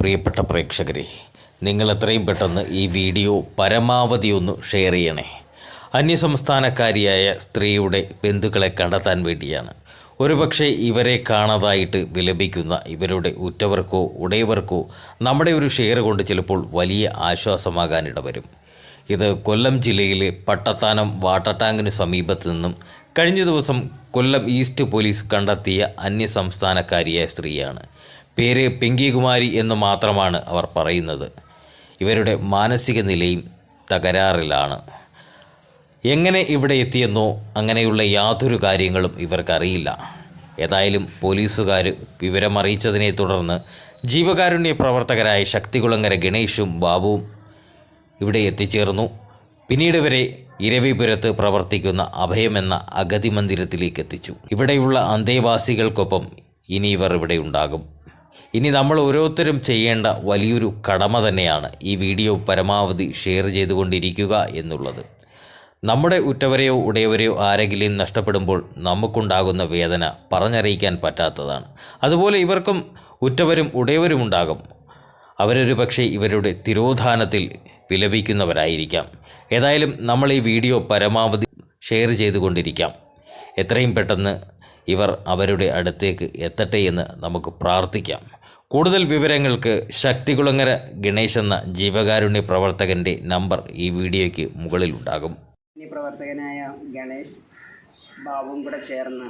പ്രിയപ്പെട്ട പ്രേക്ഷകരെ നിങ്ങൾ എത്രയും പെട്ടെന്ന് ഈ വീഡിയോ പരമാവധി ഒന്ന് ഷെയർ ചെയ്യണേ. അന്യസംസ്ഥാനക്കാരിയായ സ്ത്രീയുടെ ബന്ധുക്കളെ കണ്ടെത്താൻ വേണ്ടിയാണ്. ഒരുപക്ഷെ ഇവരെ കാണാതായിട്ട് വിലപിക്കുന്ന ഇവരുടെ ഉറ്റവർക്കോ ഉടയവർക്കോ നമ്മുടെ ഒരു ഷെയർ കൊണ്ട് ചിലപ്പോൾ വലിയ ആശ്വാസമാകാനിട വരും. ഇത് കൊല്ലം ജില്ലയിലെ പട്ടത്താനം വാട്ടർ ടാങ്കിന് സമീപത്ത് നിന്നും കഴിഞ്ഞ ദിവസം കൊല്ലം ഈസ്റ്റ് പോലീസ് കണ്ടെത്തിയ അന്യസംസ്ഥാനക്കാരിയായ സ്ത്രീയാണ്. പേര് പിങ്കികുമാരി എന്ന് മാത്രമാണ് അവർ പറയുന്നത്. ഇവരുടെ മാനസിക നിലയും തകരാറിലാണ്. എങ്ങനെ ഇവിടെ എത്തിയെന്നോ അങ്ങനെയുള്ള യാതൊരു കാര്യങ്ങളും ഇവർക്കറിയില്ല. ഏതായാലും പോലീസുകാർ വിവരമറിയിച്ചതിനെ തുടർന്ന് ജീവകാരുണ്യ പ്രവർത്തകരായ ശക്തികുളങ്ങര ഗണേഷും ബാബുവും ഇവിടെ എത്തിച്ചേർന്നു. പിന്നീട് വരെ ഇരവിപുരത്ത് പ്രവർത്തിക്കുന്ന അഭയമെന്ന അഗതി മന്ദിരത്തിലേക്ക് എത്തിച്ചു. ഇവിടെയുള്ള അന്തേവാസികൾക്കൊപ്പം ഇനി ഇവർ ഇവിടെ ഉണ്ടാകും. ഇനി നമ്മൾ ഓരോരുത്തരും ചെയ്യേണ്ട വലിയൊരു കടമ തന്നെയാണ് ഈ വീഡിയോ പരമാവധി ഷെയർ ചെയ്തുകൊണ്ടിരിക്കുക എന്നുള്ളത്. നമ്മുടെ ഉറ്റവരെയോ ഉടയവരെയോ ആരെങ്കിലും നഷ്ടപ്പെടുമ്പോൾ നമുക്കുണ്ടാകുന്ന വേദന പറഞ്ഞറിയിക്കാൻ പറ്റാത്തതാണ്. അതുപോലെ ഇവർക്കും ഉറ്റവരും ഉടയവരും ഉണ്ടാകും. അവരൊരു പക്ഷേ ഇവരുടെ തിരോധാനത്തിൽ വിലപിക്കുന്നവരായിരിക്കാം. ഏതായാലും നമ്മൾ ഈ വീഡിയോ പരമാവധി ഷെയർ ചെയ്തുകൊണ്ടിരിക്കാം. എത്രയും പെട്ടെന്ന് ഇവർ അവരുടെ അടുത്തേക്ക് എത്തട്ടെ എന്ന് നമുക്ക് പ്രാർത്ഥിക്കാം. കൂടുതൽ വിവരങ്ങൾക്ക് ശക്തികുളങ്ങര ഗണേശ് എന്ന ജീവകാരുണ്യ പ്രവർത്തകന്റെ നമ്പർ ഈ വീഡിയോയ്ക്ക് മുകളിലുണ്ടാകും ഈ പ്രവർത്തകനായ ഗണേഷ് ബാബും കൂടെ ചേർന്ന്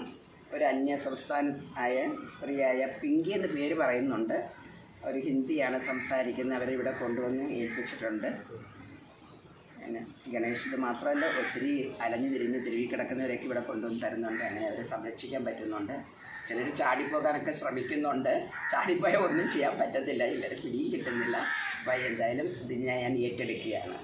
ഒരു അന്യ സംസ്ഥാന ആയ സ്ത്രീയായ പിങ്കി എന്ന പേര് പറയുന്നുണ്ട്. ഒരു ഹിന്ദിയാണ് സംസാരിക്കുന്നത്. അവരെ ഇവിടെ കൊണ്ടുവന്ന് ഏൽപ്പിച്ചിട്ടുണ്ട്. പിന്നെ ഇത് മാത്രമല്ല ഒത്തിരി അലഞ്ഞു തിരിഞ്ഞ് തിരുവി കിടക്കുന്നവരൊക്കെ ഇവിടെ കൊണ്ടുവന്ന് തരുന്നുണ്ട്. അങ്ങനെ അവരെ സംരക്ഷിക്കാൻ പറ്റുന്നുണ്ട്. ചിലർ ചാടിപ്പോകാനൊക്കെ ശ്രമിക്കുന്നുണ്ട്. ചാടിപ്പോയാൽ ഒന്നും ചെയ്യാൻ പറ്റത്തില്ല. ഇവരെ പിടിയും കിട്ടുന്നില്ല. അപ്പോൾ എന്തായാലും ഇത് ഞാൻ ഏറ്റെടുക്കുകയാണ്.